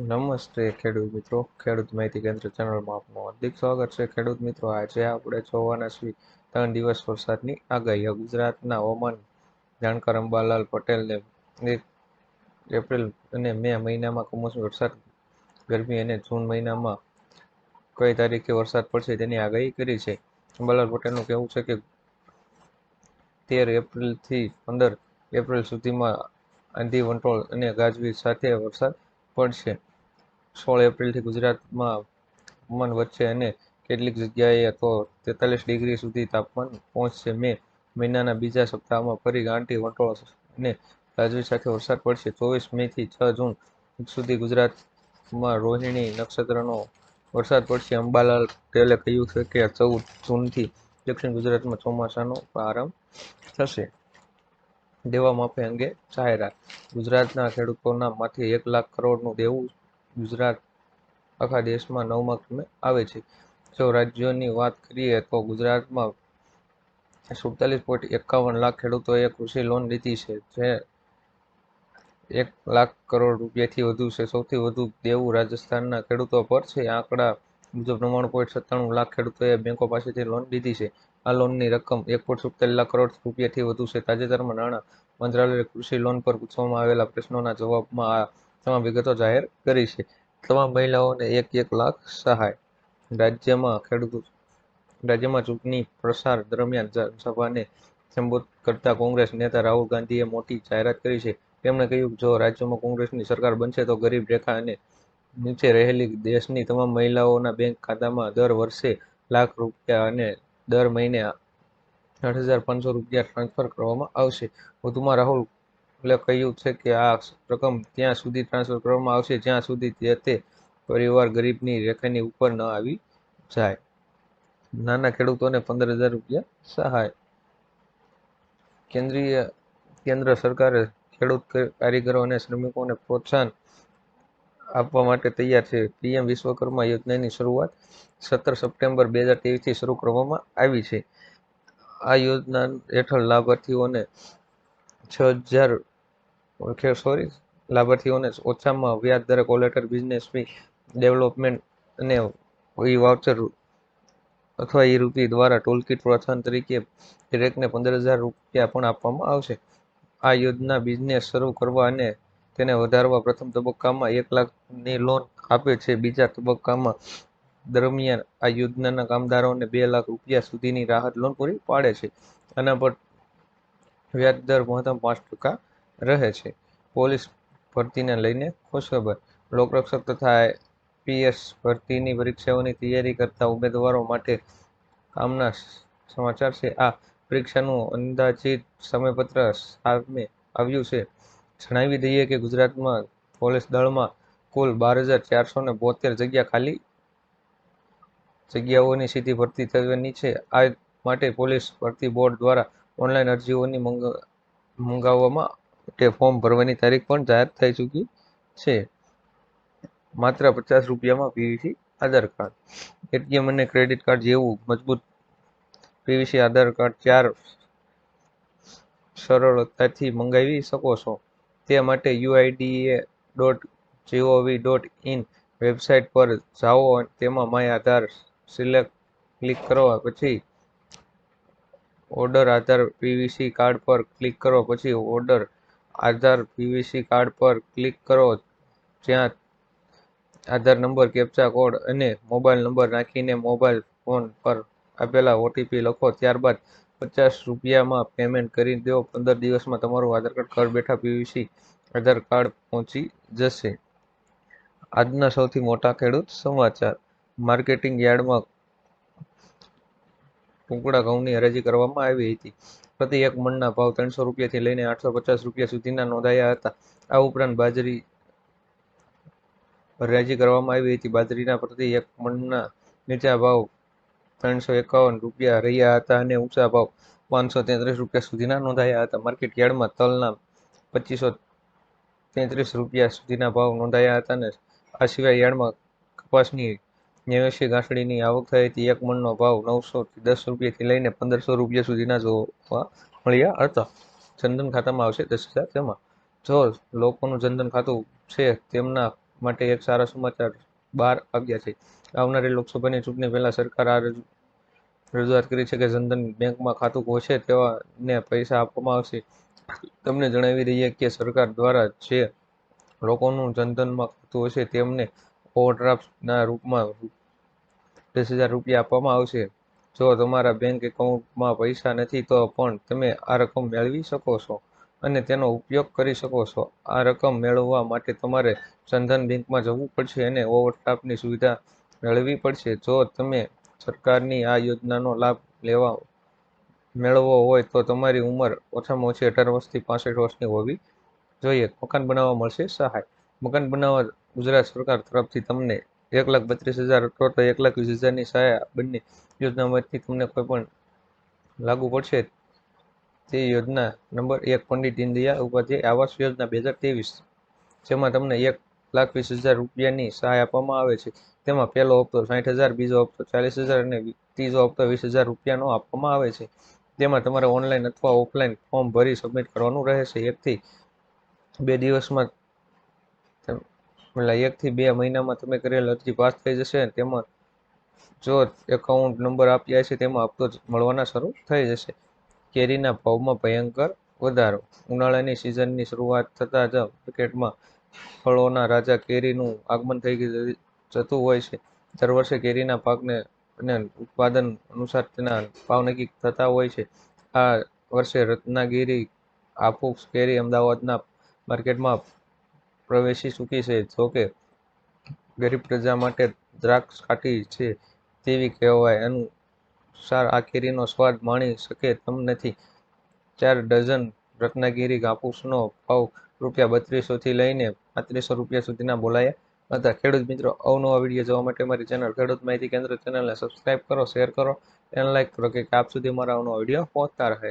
નમસ્તે ખેડૂત મિત્રો. ખેડૂત માહિતી કેન્દ્ર ચેનલમાં આપનું હાર્દિક સ્વાગત છે. ખેડૂત મિત્રો, આજે આપણે જોવાના છીએ ત્રણ દિવસ વરસાદની આગાહી. ગુજરાતના હવામાન જાણકાર અંબાલાલ પટેલને એક એપ્રિલ અને મે મહિનામાં કમોસમી વરસાદ, ગરમી અને જૂન મહિનામાં કઈ તારીખે વરસાદ પડશે તેની આગાહી કરી છે. અંબાલાલ પટેલનું કહેવું છે કે તેર એપ્રિલથી પંદર એપ્રિલ સુધીમાં આંધી, વંટોળ અને ગાજવીજ સાથે વરસાદ પડશે. સોળ એપ્રિલથી ગુજરાતમાં હવામાન વધશે અને કેટલીક જગ્યાએ તો તેતાલીસ ડિગ્રી સુધી તાપમાન પહોંચશે. મે મહિનાના બીજા સપ્તાહમાં ફરી ગાંઠી વંટોળ અને ગાજવીજ સાથે વરસાદ પડશે. ચોવીસ મેથી છ જૂન સુધી ગુજરાતમાં રોહિણી નક્ષત્રનો વરસાદ પડશે. અંબાલાલ પટેલે કહ્યું છે કે ચૌદ જૂનથી દક્ષિણ ગુજરાતમાં ચોમાસાનો પ્રારંભ થશે. દેવા માફી અંગે જાહેરાત. ગુજરાતના ખેડૂતોના માથે એક લાખ કરોડનું દેવું ગુજરાત આખા દેશમાં નવમા ક્રમે આવે છે. જો રાજ્યોની વાત કરીએ તો ગુજરાતમાં સુડતાલીસ પોઈન્ટ એકાવન લાખ ખેડૂતોએ કૃષિ લોન લીધી છે, જે એક લાખ કરોડ રૂપિયાથી વધુ છે. સૌથી વધુ દેવું રાજસ્થાનના ખેડૂતો પર છે. આંકડા મુજબ નવ્વાણું પોઈન્ટ સત્તાણું લાખ ખેડૂતોએ બેંકો પાસેથી લોન લીધી છે. આ લોનની રકમ એક પોઈન્ટ સુડતાલીસ લાખ કરોડ રૂપિયાથી વધુ છે. તાજેતરમાં નાણાં મંત્રાલયે કૃષિ લોન પર પૂછવામાં આવેલા પ્રશ્નોના જવાબમાં આ તમામ વિગતો જાહેર કરી છે. તમામ મહિલાઓને એક એક લાખ સહાય. રાજ્યમાં ખેડૂતો રાજ્યમાં ચૂંટણી પ્રસાર દરમિયાન જનસભાને સંબોધિત કરતા કોંગ્રેસ નેતા રાહુલ ગાંધીએ મોટી જાહેરાત કરી છે. તેમણે કહ્યું, જો રાજ્યમાં કોંગ્રેસની સરકાર બનશે તો ગરીબ રેખા અને નીચે રહેલી દેશની તમામ મહિલાઓના બેંક ખાતામાં દર વર્ષે લાખ રૂપિયા અને દર મહિને આઠ હજાર પાંચસો રૂપિયા ટ્રાન્સફર કરવામાં આવશે. વધુમાં રાહુલ કહ્યું છે કે આ રકમ ત્યાં સુધી ટ્રાન્સફર કરવામાં આવશે, જ્યાં સુધી તે પરિવાર ગરીબની રેખાની ઉપર ન આવી જાય. નાના ખેડૂતોને પંદર હજાર રૂપિયા સહાય. કેન્દ્રીય, કેન્દ્ર સરકારે ખેડૂત કારીગરો અને શ્રમિકોને પ્રોત્સાહન આપવા માટે તૈયાર છે. પીએમ વિશ્વકર્મા યોજનાની શરૂઆત સત્તર સપ્ટેમ્બર બે હજાર ત્રેવીસથી શરૂ કરવામાં આવી છે. આ યોજના હેઠળ લાભાર્થીઓને છ હજાર સોરી લાભાર્થીઓને ઓછામાં વ્યાજ દરે કોલેટર બિઝનેસ ફી ડેવલપમેન્ટ અને ઈ વાઉચર અથવા ઈ રૂપી દ્વારા ટોલકીટ પ્રોત્સાહન તરીકે દરેકને પંદર હજાર રૂપિયા પણ આપવામાં આવશે. આ યોજના બિઝનેસ શરૂ કરવા અને તેને વધારવા પ્રથમ તબક્કામાં એક લાખની લોન આપે છે. બીજા તબક્કામાં દરમિયાન આ યોજનાના કામદારોને બે લાખ રૂપિયા સુધીની રાહત લોન પૂરી પાડે છે. આના પર વ્યાજ દર મહત્તમ પાંચ ટકા રહે છે. પોલીસ ભરતીને લઈને ખુશખબર. લોકરક્ષક તથા પીએસ ભરતીની પરીક્ષાઓની તૈયારી કરતા ઉમેદવારો માટે કામના સમાચાર છે. આ પરીક્ષાનું અંદાજિત સમયપત્ર સામે આવ્યું છે. જણાવી દઈએ કે ગુજરાતમાં પોલીસ દળમાં કુલ બાર હજાર ચારસો ને બોતેર જગ્યા ખાલી જગ્યાઓની સીધી ભરતી થવાની છે. આ માટે પોલીસ ભરતી બોર્ડ દ્વારા ઓનલાઈન અરજીઓની મંગાવવામાં માટે ફોર્મ ભરવાની તારીખ પણ જાહેર થઈ ચૂકી છે. માત્ર પચાસ રૂપિયામાં પીવીસી આધાર કાર્ડ. એટીએમ અને ક્રેડિટ કાર્ડ જેવું મજબૂત પીવીસી આધાર કાર્ડ ચાર સરળતાથી મંગાવી શકો છો. તે માટે UIDA dot gov dot in website પર જાઓ તેમાં માય આધાર સિલેક્ટ ક્લિક કરો. પછી ઓર્ડર આધાર પીવીસી કાર્ડ પર ક્લિક કરો. પછી ઓર્ડર આધાર પીવીસી કાર્ડ પર ક્લિક કરો, જ્યાં આધાર નંબર કેપ્ચા કોડ અને મોબાઈલ નંબર નાખીને મોબાઈલ ફોન પર આપેલા ઓટીપી લખો. ત્યારબાદ પચાસ રૂપિયામાં પેમેન્ટ કરી દો. પંદર દિવસમાં તમારું આધાર કાર્ડ ઘર બેઠા પીવીસી આધાર કાર્ડ પહોંચી જશે. આજના સૌથી મોટા ખેડૂત સમાચાર. માર્કેટિંગ યાર્ડમાં ટુકડા ઘઉંની હરાજી કરવામાં આવી હતી. પ્રતિ એક મણના ભાવ ત્રણસો રૂપિયાથી લઈને આઠસો પચાસ રૂપિયા સુધીના નોંધાયા હતા. આ ઉપરાંત બાજરી હરાજી કરવામાં આવી હતી. બાજરીના પ્રતિ એક મણના નીચા ભાવ ત્રણસો એકાવન રૂપિયા રહ્યા હતા અને ઊંચા ભાવ પાંચસો તેત્રીસ રૂપિયા સુધીના નોંધાયા હતા. માર્કેટ યાર્ડમાં તલના પચીસો તેત્રીસ રૂપિયા સુધીના ભાવ નોંધાયા હતા અને આ સિવાય યાર્ડમાં કપાસની નેવ્યાસી ગાંસડીની આવક થઈ હતી. એક મણનો ભાવ નવસો દસ રૂપિયાથી લઈને પંદરસો રૂપિયા સુધીના જોવા મળ્યા હતા. જનધન ખાતામાં આવશે દસ હજાર જમા જો લોકોનું જનધન ખાતું છે, તેમના માટે એક સારા સમાચાર બહાર આવ્યા છે. આવનારી લોકસભાની ચૂંટણી પહેલાં સરકાર આ રજૂ, રજૂઆત કરી છે કે જનધન બેંકમાં ખાતું ખોલશે તેવાને પૈસા આપવામાં આવશે. તમને જણાવી દઈએ કે સરકાર દ્વારા જે લોકોનું જનધનમાં ખાતું હશે તેમને ઓવરડ્રાફ્ટના રૂપમાં દસ હજાર રૂપિયા આપવામાં આવશે. જો તમારા બેંક એકાઉન્ટમાં પૈસા નથી, તો પણ તમે આ રકમ મેળવી શકો છો અને તેનો ઉપયોગ કરી શકો છો. આ રકમ મેળવવા માટે તમારે સંધન બેંકમાં જવું પડશે અને ઓવરડ્રાફ્ટની સુવિધા મેળવવી પડશે. જો તમે સરકારની આ યોજનાનો લાભ લેવા મેળવવો હોય, તો તમારી ઉંમર ઓછામાં ઓછી અઢાર વર્ષથી પાસઠ વર્ષની હોવી જોઈએ. મકાન બનાવવા મળશે સહાય. મકાન બનાવવા ગુજરાત સરકાર તરફથી તમને એક લાખ બત્રીસ હજાર અથવા તો એક લાખ વીસ હજારની સહાય બંને યોજનામાંથી તમને કોઈ પણ લાગુ પડશે તે યોજના નંબર એક પંડિત દીનદયાળ ઉપાધ્યાય આવાસ યોજના બે હજાર ત્રેવીસ જેમાં તમને એક લાખ વીસ હજાર રૂપિયાની સહાય આપવામાં આવે છે. તેમાં પહેલો હપ્તો સાઠ હજાર, બીજો હપ્તો ચાલીસ હજાર અને ત્રીજો હપ્તો વીસ હજાર રૂપિયાનો આપવામાં આવે છે. તેમાં તમારે ઓનલાઈન અથવા ઓફલાઈન ફોર્મ ભરી સબમિટ કરવાનું રહેશે. એકથી બે દિવસમાં એટલે એકથી બે મહિનામાં તમે કરેલ અરજી પાસ થઈ જશે તેમાં જો એકાઉન્ટ નંબર આપ્યા છે તેમાં હપ્તો મળવાના શરૂ થઈ જશે. કેરીના ભાવમાં ભયંકર વધારો. ઉનાળાની સિઝનની શરૂઆત થતાં જ માર્કેટમાં ફળોના રાજા કેરીનું આગમન થઈ જતું હોય છે. દર વર્ષે કેરીના પાકને અને ઉત્પાદન અનુસાર તેના ભાવ નક્કી થતા હોય છે. આ વર્ષે રત્નાગીરી હાફૂસ કેરી અમદાવાદના માર્કેટમાં પ્રવેશી ચૂકી છે. જોકે ગરીબ પ્રજા માટે દ્રાક્ષ કાઠી છે તેવી કહેવાય. અનુસાર આ કેરીનો સ્વાદ માણી શકે તેમ નથી. ચાર ડઝન રત્નાગીરી કાપૂસનો ભાવ રૂપિયા બત્રીસોથી લઈને પાંત્રીસો રૂપિયા સુધીના બોલાયા હતા. ખેડૂત મિત્રો, અવનવા વીડિયો જોવા માટે મારી ચેનલ ખેડૂત માહિતી કેન્દ્ર ચેનલને સબસ્ક્રાઇબ કરો શેર કરો અને લાઈક કરો કે આપ સુધી મારા અવનવા વીડિયો પહોંચતા રહે.